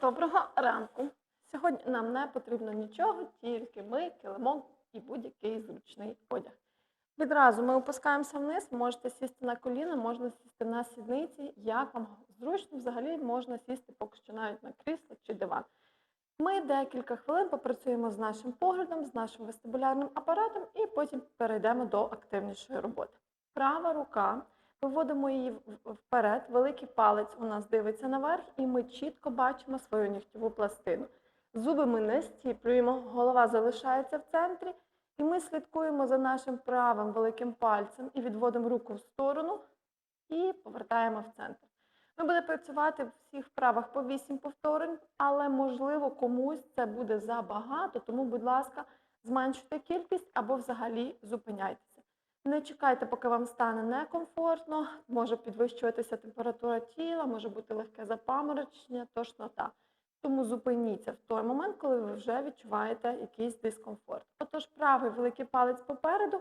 Доброго ранку. Сьогодні нам не потрібно нічого, тільки ми, килимок і будь-який зручний одяг. Відразу ми опускаємося вниз, можете сісти на коліна, можна сісти на сідниці, як вам зручно, взагалі можна сісти поки що навіть на крісло чи диван. Ми декілька хвилин попрацюємо з нашим поглядом, з нашим вестибулярним апаратом і потім перейдемо до активнішої роботи. Права рука, виводимо її вперед, великий палець у нас дивиться наверх, і ми чітко бачимо свою нігтєву пластину. Зуби ми не стіплюємо, голова залишається в центрі, і ми слідкуємо за нашим правим великим пальцем і відводимо руку в сторону і повертаємо в центр. Ми будемо працювати в всіх вправах по 8 повторень, але можливо комусь це буде забагато, тому, будь ласка, зменшуйте кількість або взагалі зупиняйтеся. Не чекайте, поки вам стане некомфортно, може підвищуватися температура тіла, може бути легке запаморочення, тошнота. Тому зупиніться в той момент, коли ви вже відчуваєте якийсь дискомфорт. Отож, правий великий палець попереду,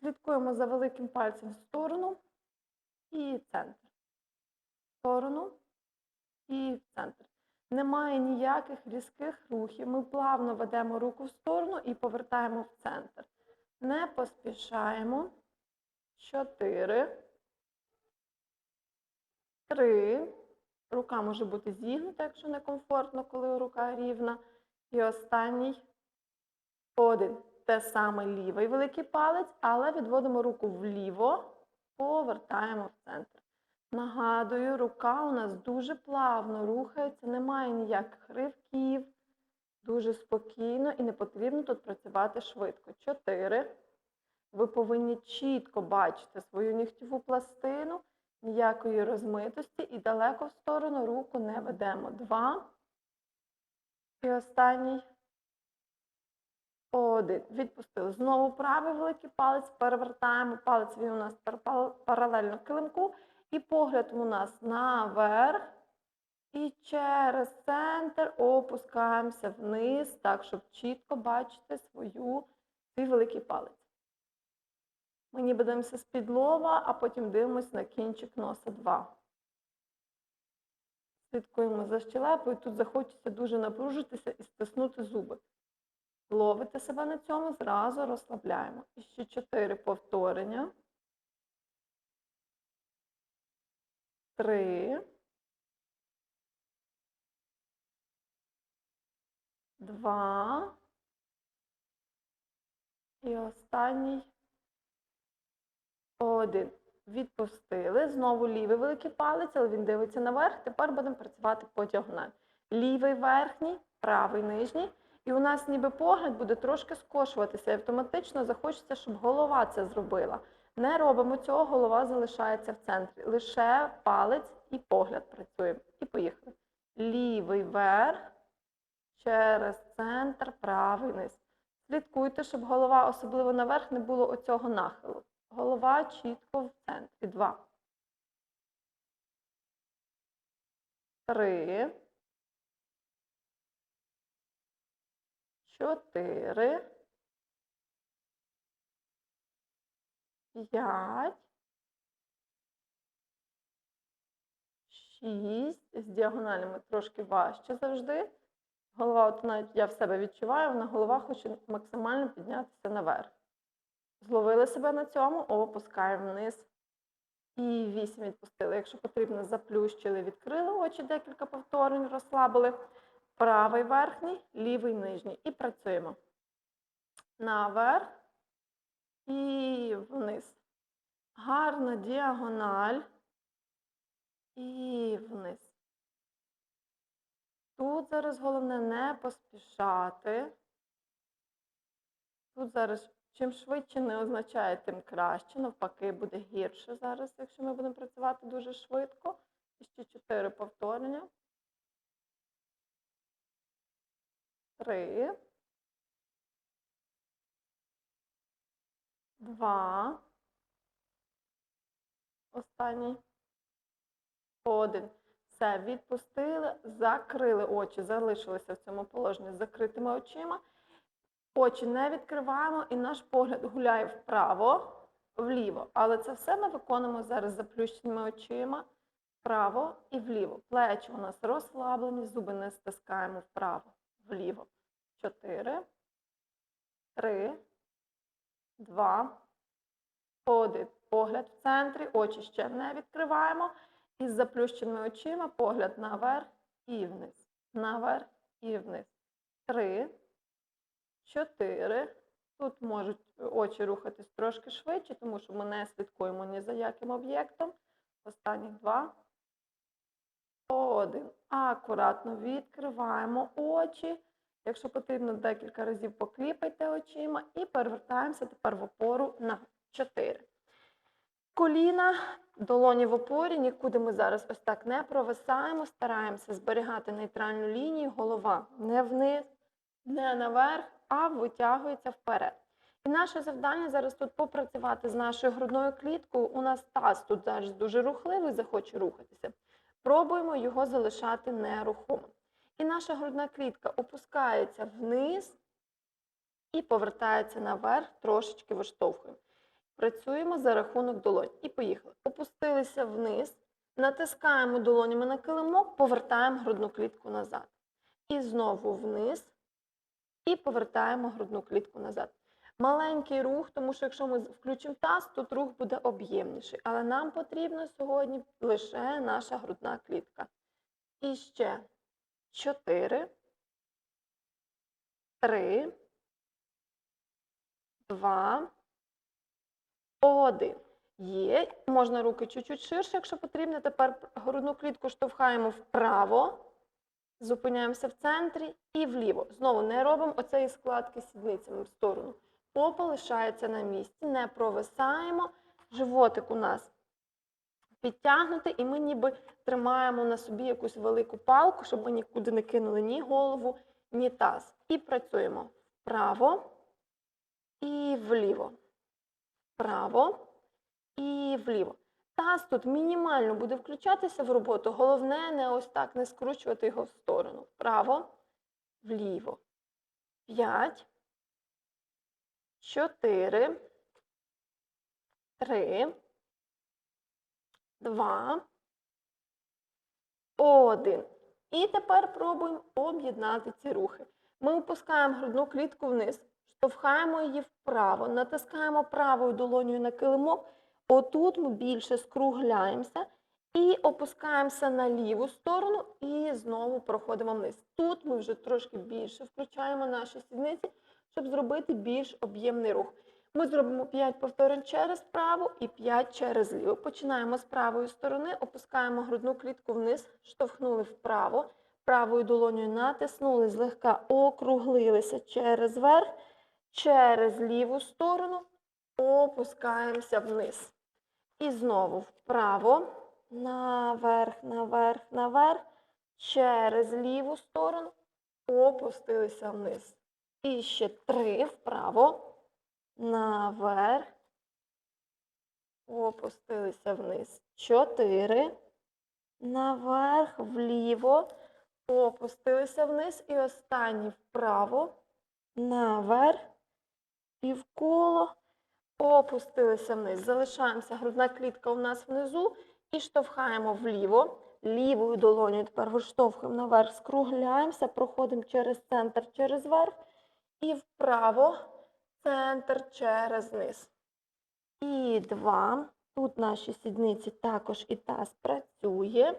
слідкуємо за великим пальцем в сторону і центр. В сторону і в центр. Немає ніяких різких рухів. Ми плавно ведемо руку в сторону і повертаємо в центр. Не поспішаємо. Чотири. Три. Рука може бути зігнута, якщо некомфортно, коли рука рівна. І останній один. Те саме лівий великий палець, але відводимо руку вліво, повертаємо в центр. Нагадую, рука у нас дуже плавно рухається, немає ніяких ривків, дуже спокійно і не потрібно тут працювати швидко. Чотири. Ви повинні чітко бачити свою нігтєву пластину, ніякої розмитості і далеко в сторону руку не ведемо. Два. І останній. Один. Відпустили. Знову правий великий палець. Перевертаємо. Палець він у нас пар- паралельно килимку. І погляд у нас наверх. І через центр опускаємося вниз, так, щоб чітко бачити свою, свій великий палець. Ми ніби дивимося з-під лова, а потім дивимося на кінчик носа 2. Слідкуємо за щелепою. Тут захочеться дуже напружитися і стиснути зуби. Ловите себе на цьому, зразу розслабляємо. І ще 4 повторення. 3. 2. І останній. Один. Відпустили. Знову лівий великий палець, але він дивиться наверх. Тепер будемо працювати по діагоналі. Лівий верхній, правий нижній. І у нас ніби погляд буде трошки скошуватися. І автоматично захочеться, щоб голова це зробила. Не робимо цього, голова залишається в центрі. Лише палець і погляд працюємо. І поїхали. Лівий верх, через центр, правий низ. Слідкуйте, щоб голова, особливо наверх, не було оцього нахилу. Голова чітко в центрі. Два. Три. Чотири. П'ять. Шість. З діагоналями трошки важче завжди. Голова, от навіть я в себе відчуваю, вона голова хоче максимально піднятися наверх. Зловили себе на цьому, опускаємо вниз. І вісім відпустили. Якщо потрібно, заплющили, відкрили очі, декілька повторень, розслабили. Правий верхній, лівий нижній. І працюємо. Наверх і вниз. Гарна діагональ. І вниз. Тут зараз головне не поспішати. Тут зараз чим швидше не означає, тим краще. Навпаки, буде гірше зараз, якщо ми будемо працювати дуже швидко. І ще чотири повторення. Три. Два. Останній. Один. Все, відпустили, закрили очі, залишилися в цьому положенні з закритими очима. Очі не відкриваємо і наш погляд гуляє вправо, вліво. Але це все ми виконуємо зараз заплющеними очима. вправо і вліво. Плечі у нас розслаблені, зуби не стискаємо вправо, вліво. Чотири, три, два, один. Погляд в центрі, очі ще не відкриваємо. Із заплющеними очима погляд наверх і вниз. Наверх і вниз. Три, чотири. Тут можуть очі рухатись трошки швидше, тому що ми не слідкуємо ні за яким об'єктом. Останні два. Один. Акуратно відкриваємо очі. Якщо потрібно, декілька разів покліпайте очима і перевертаємося тепер в опору на 4. Коліна, долоні в опорі, нікуди ми зараз ось так не провисаємо, стараємося зберігати нейтральну лінію, голова не вниз, не наверх, а витягується вперед. І наше завдання зараз тут попрацювати з нашою грудною кліткою. У нас таз тут зараз дуже рухливий, захоче рухатися. Пробуємо його залишати нерухомим. І наша грудна клітка опускається вниз і повертається наверх, трошечки виштовхуємо. Працюємо за рахунок долонь. І поїхали. Опустилися вниз, натискаємо долонями на килимок, повертаємо грудну клітку назад. І знову вниз. І повертаємо грудну клітку назад. Маленький рух, тому що якщо ми включимо таз, тут рух буде об'ємніший. Але нам потрібно сьогодні лише наша грудна клітка. І ще 4, 3, 2, 1. Є. Можна руки чуть-чуть ширше, якщо потрібно. Тепер грудну клітку штовхаємо вправо. Зупиняємося в центрі і вліво. Знову не робимо оцеї складки сідницями в сторону. Попа лишається на місці, не провисаємо. Животик у нас підтягнутий, і ми ніби тримаємо на собі якусь велику палку, щоб ми нікуди не кинули ні голову, ні таз. І працюємо вправо і вліво. Вправо і вліво. Таз тут мінімально буде включатися в роботу. Головне не ось так не скручувати його в сторону. Вправо, вліво. П'ять. Чотири. Три. Два. Один. І тепер пробуємо об'єднати ці рухи. Ми опускаємо грудну клітку вниз, штовхаємо її вправо, натискаємо правою долонею на килимок. Отут ми більше скругляємося і опускаємося на ліву сторону і знову проходимо вниз. Тут ми вже трошки більше включаємо наші сідниці, щоб зробити більш об'ємний рух. Ми зробимо 5 повторень через праву і 5 через ліву. Починаємо з правої сторони, опускаємо грудну клітку вниз, штовхнули вправо, правою долонею натиснули, злегка округлилися через верх, через ліву сторону, опускаємося вниз. І знову вправо, наверх, наверх, наверх, через ліву сторону, опустилися вниз. І ще три вправо наверх, опустилися вниз. Чотири. Наверх, вліво, опустилися вниз. І останній вправо, наверх, півколо, опустилися вниз. Залишаємося, грудна клітка у нас внизу і штовхаємо вліво. Лівою долонею тепер виштовхуємо наверх, скругляємося, проходимо через центр, через верх і вправо центр через низ. І два. Тут наші сідниці також і таз працює.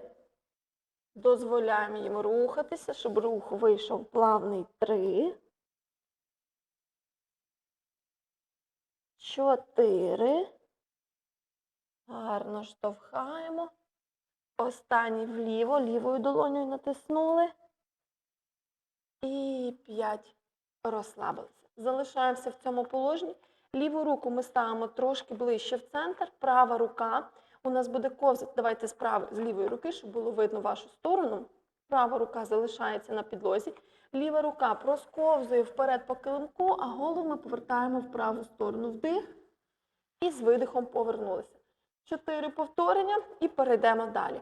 Дозволяємо їм рухатися, щоб рух вийшов плавний три. Чотири. Гарно штовхаємо. Останній вліво, лівою долонею натиснули. І п'ять. Розслабилися. Залишаємося в цьому положенні. Ліву руку ми ставимо трошки ближче в центр. Права рука у нас буде ковзати. Давайте з, прав... з лівої руки, щоб було видно вашу сторону. Права рука залишається на підлозі. Ліва рука просковзує вперед по килимку, а голову ми повертаємо в праву сторону. Вдих. І з видихом повернулися. Чотири повторення і перейдемо далі.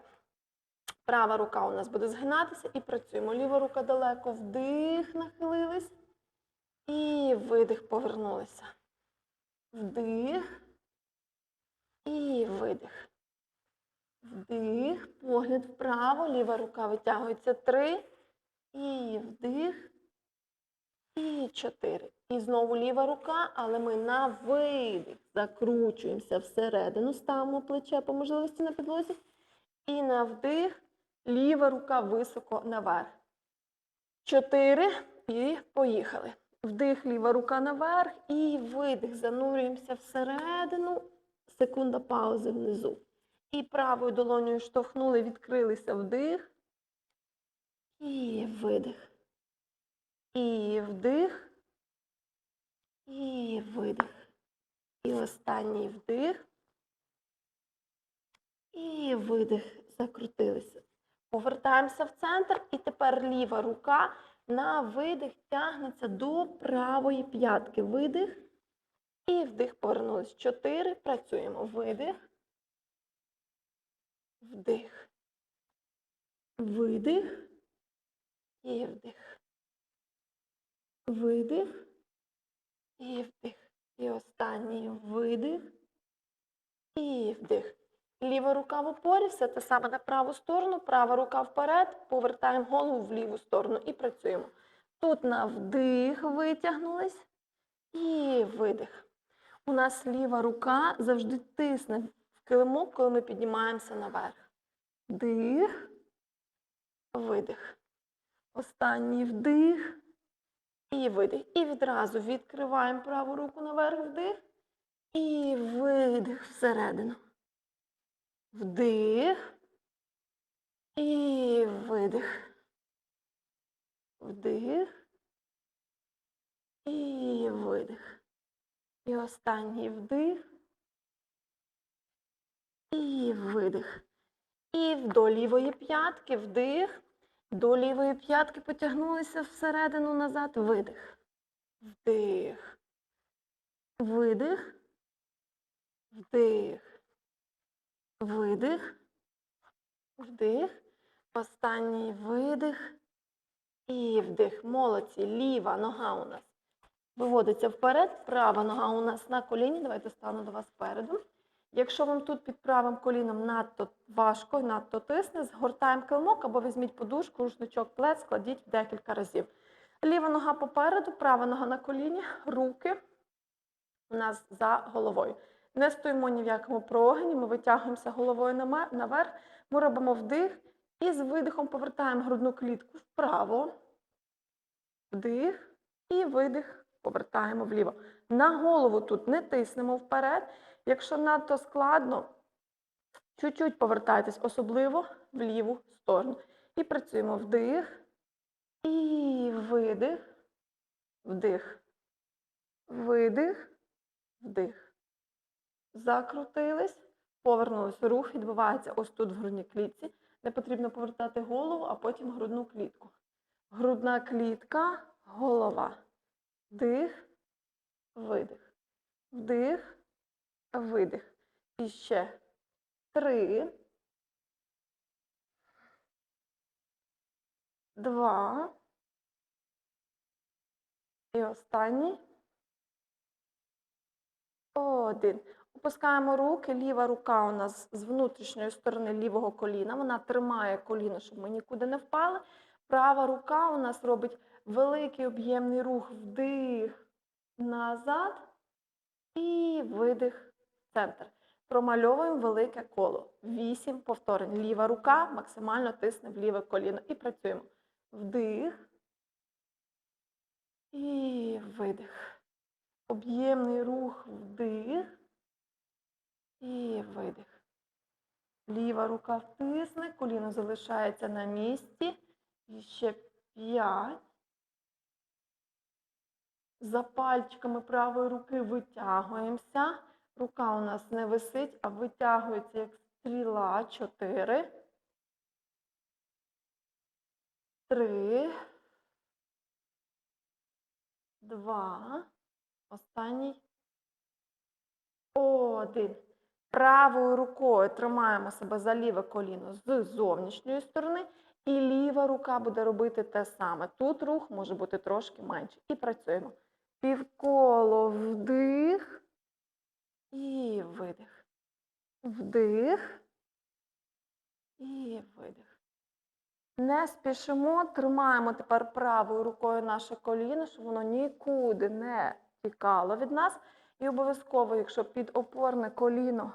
Права рука у нас буде згинатися і працюємо. Ліва рука далеко вдих, нахилились. І видих, повернулися. Вдих. І видих. Вдих. погляд вправо, ліва рука витягується три. І вдих. І чотири. І знову ліва рука, але ми на видих закручуємося всередину, ставимо плече по можливості на підлозі. І на вдих, ліва рука високо наверх. Чотири. І поїхали. Вдих, ліва рука наверх. І видих. Занурюємося всередину. Секунда паузи внизу. І правою долонею штовхнули, відкрилися вдих. І видих. І вдих. І видих. І останній вдих. І видих. Закрутилися. Повертаємося в центр. І тепер ліва рука на видих тягнеться до правої п'ятки. Видих. І вдих. Повернулись. Чотири. Працюємо. Видих. Вдих. Видих. І вдих. Видих. І вдих. І останній видих. І вдих. Ліва рука в опорі, все те саме на праву сторону, права рука вперед, повертаємо голову в ліву сторону і працюємо. Тут на вдих витягнулись і видих. У нас ліва рука завжди тисне в килимок, коли ми піднімаємося наверх. Вдих, видих. Останній вдих і видих. І відразу відкриваємо праву руку наверх, вдих. І видих всередину. Вдих. І видих. Вдих. І видих. І останній вдих. І видих. І до лівої п'ятки вдих. До лівої п'ятки потягнулися всередину назад. Видих. Вдих. Видих. Вдих. Видих. Вдих. Останній видих. І вдих. Молодці. Ліва нога у нас виводиться вперед. Права нога у нас на коліні. Давайте стану до вас спереду. Якщо вам тут під правим коліном надто важко, надто тисне, згортаємо килимок або візьміть подушку, рушничок, плед, складіть декілька разів. Ліва нога попереду, права нога на коліні, руки у нас за головою. Не стоїмо ні в якому прогині, ми витягуємося головою наверх, ми робимо вдих і з видихом повертаємо грудну клітку вправо. Вдих і видих, повертаємо вліво. На голову тут не тиснемо вперед. Якщо надто складно, чуть-чуть повертайтесь, особливо в ліву сторону. І працюємо вдих і видих, вдих, видих, вдих. Закрутились, повернулись. Рух відбувається ось тут в грудній клітці. Не потрібно повертати голову, а потім грудну клітку. Грудна клітка, голова. Вдих, видих. Вдих, видих. І ще три, два. І останній. Один. Опускаємо руки. Ліва рука у нас з внутрішньої сторони лівого коліна. Вона тримає коліно, щоб ми нікуди не впали. Права рука у нас робить великий об'ємний рух вдих назад і видих центр. Промальовуємо велике коло. Вісім повторень. Ліва рука максимально тисне в ліве коліно. І працюємо. Вдих. І видих. Об'ємний рух вдих. І видих. Ліва рука втисне, коліно залишається на місці. І ще п'ять. За пальчиками правої руки витягуємося. Рука у нас не висить, а витягується як стріла. Чотири. Три. Два. Останній. Один. Правою рукою тримаємо себе за ліве коліно з зовнішньої сторони. І ліва рука буде робити те саме. Тут рух може бути трошки менший. І працюємо. Півколо вдих і видих. Вдих і видих. Не спішимо, тримаємо тепер правою рукою наше коліно, щоб воно нікуди не тікало від нас. І обов'язково, якщо під опорне коліно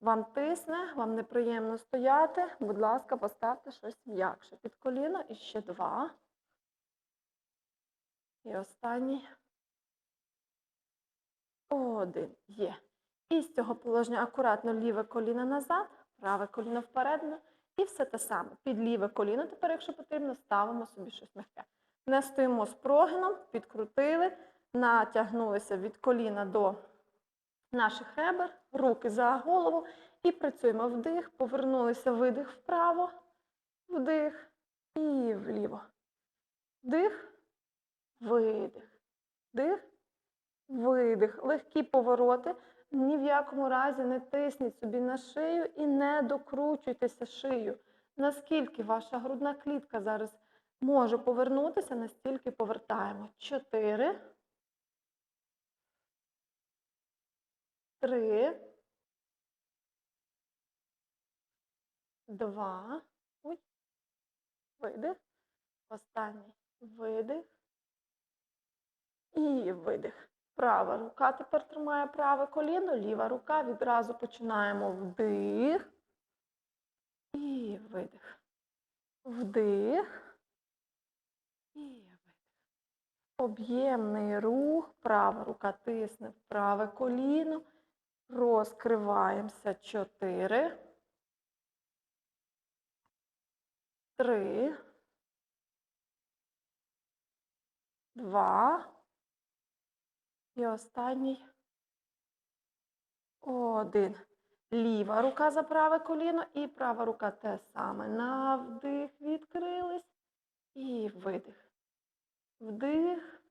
вам тисне, вам неприємно стояти, будь ласка, поставте щось м'якше під коліно. І ще два. І останній. Один. Є. І з цього положення акуратно ліве коліно назад, праве коліно вперед. І все те саме. Під ліве коліно тепер, якщо потрібно, ставимо собі щось м'яке. Не стоїмо з прогином, підкрутили, натягнулися від коліна до наших ребер, руки за голову і працюємо вдих, повернулися, видих вправо, вдих і вліво. Вдих, видих, вдих, видих. Легкі повороти. Ні в якому разі не тисніть собі на шию і не докручуйтеся шию. Наскільки ваша грудна клітка зараз може повернутися, настільки повертаємо. Чотири. Три. Два. Ой. Видих. Останній видих. І видих. Права рука тепер тримає праве коліно, ліва рука. Відразу починаємо вдих. І видих. Вдих. І видих. Об'ємний рух. Права рука тисне в праве коліно. Розкриваємося. Чотири. Три. Два. І останній. Один. Ліва рука за праве коліно і права рука те саме. На вдих відкрились. І видих. Вдих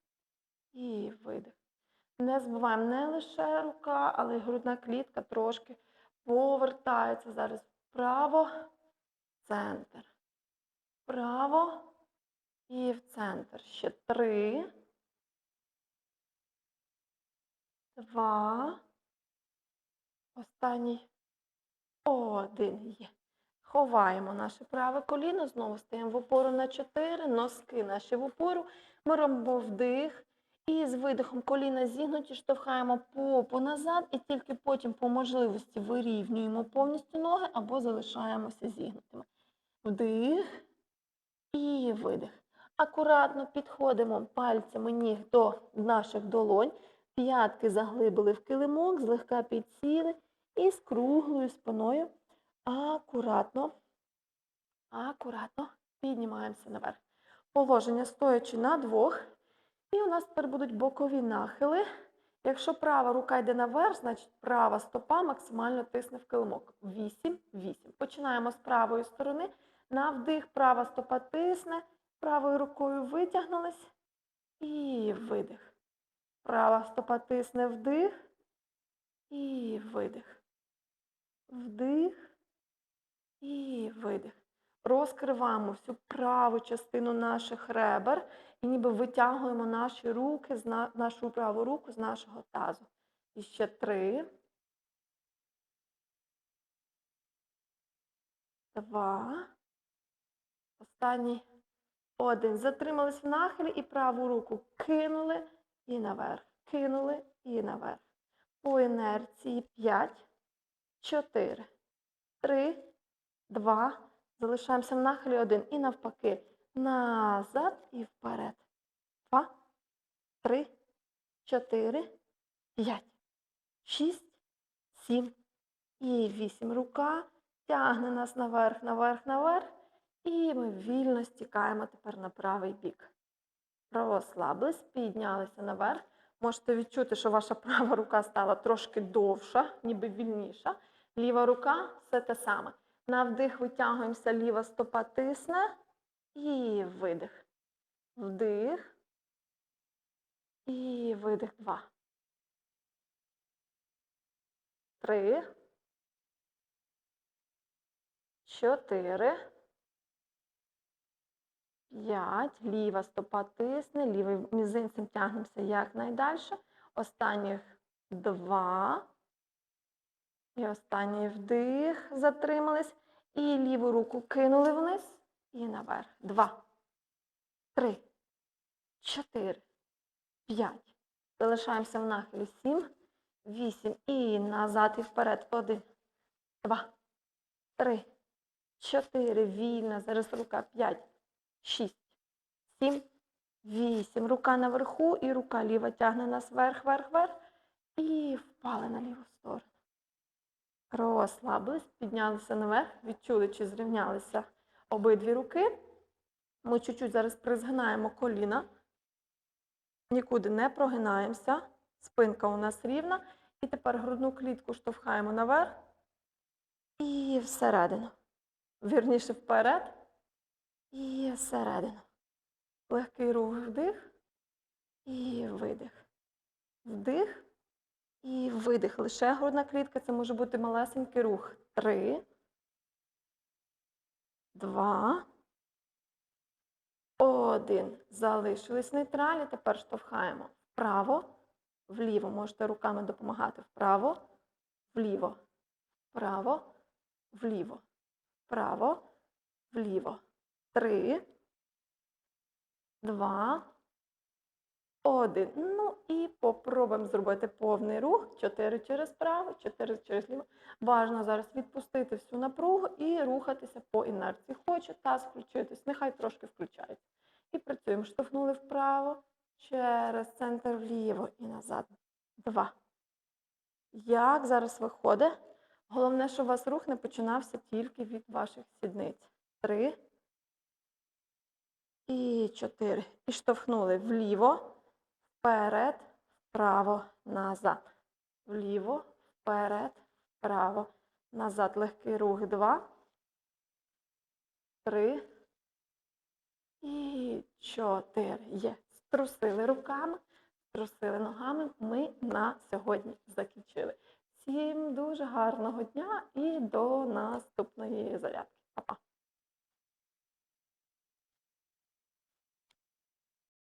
і видих. Не забуваємо не лише рука, але й грудна клітка трошки повертається зараз вправо, центр. Вправо і в центр. Ще три. Два. Останній. Один є. Ховаємо наше праве коліно, знову стаємо в опору на 4, носки наші в опору. Ми робимо вдих. І з видихом коліна зігнуті, штовхаємо попу назад, і тільки потім по можливості вирівнюємо повністю ноги або залишаємося зігнутими. Вдих і видих. Акуратно підходимо пальцями ніг до наших долонь. П'ятки заглибили в килимок, злегка підсіли і з круглою спиною акуратно, акуратно піднімаємося наверх. Положення стоячи на двох. І у нас тепер будуть бокові нахили. Якщо права рука йде наверх, значить права стопа максимально тисне в килимок. 8, 8. Починаємо з правої сторони. На вдих права стопа тисне, правою рукою витягнулись і видих. Права стопа тисне вдих і видих. Вдих і видих. Розкриваємо всю праву частину наших ребер і ніби витягуємо наші руки, нашу праву руку з нашого тазу. І ще три. Два. Останній. Один. Затримались в нахилі і праву руку кинули і наверх. Кинули і наверх. По інерції 5, 4, 3, 2. Залишаємося в нахилі 1. І навпаки. Назад і вперед. Два, три, чотири, п'ять, шість, сім і вісім. Рука тягне нас наверх, наверх, наверх. І ми вільно стікаємо тепер на правий бік. Розслабились, піднялися наверх. Можете відчути, що ваша права рука стала трошки довша, ніби вільніша. Ліва рука все те саме. На вдих витягуємося, ліва стопа тисне. І видих. Вдих. І видих. Два. Три. Чотири. П'ять. Ліва стопа тисне, лівим мізинцем тягнемося якнайдальше. Останніх два. І останній вдих. Затримались. І ліву руку кинули вниз і наверх. Два, три, чотири, п'ять. Залишаємося в нахилі. Сім, вісім. І назад і вперед. Один, два, три, чотири. Вільно. Зараз рука. П'ять, шість, сім, вісім. Рука наверху і рука ліва тягне нас вверх, вверх, вверх. І впали на ліву сторону. Розслабились, піднялися наверх, відчули, чи зрівнялися обидві руки. Ми чуть-чуть зараз призгинаємо коліна. Нікуди не прогинаємося. Спинка у нас рівна. І тепер грудну клітку штовхаємо наверх і всередину. Вірніше вперед і всередину. Легкий рух вдих і видих. Вдих і видих. Лише грудна клітка. Це може бути малесенький рух. Три. Два. Один. Залишились нейтралі. Тепер штовхаємо вправо, вліво. Можете руками допомагати вправо, вліво, вправо, вліво, вправо, вліво. Три. Два. Один. Ну і попробуємо зробити повний рух. Чотири через право, чотири через ліво. Важно зараз відпустити всю напругу і рухатися по інерції. Хоче таз включитись, нехай трошки включається. І працюємо. Штовхнули вправо, через центр вліво і назад. Два. Як зараз виходить? Головне, щоб у вас рух не починався тільки від ваших сідниць. Три. І чотири. І штовхнули вліво, вперед, вправо, назад. Вліво, вперед, вправо, назад. Легкий рух. Два. Три. І чотири. Є. Струсили руками, струсили ногами. Ми на сьогодні закінчили. Всім дуже гарного дня і до наступної зарядки.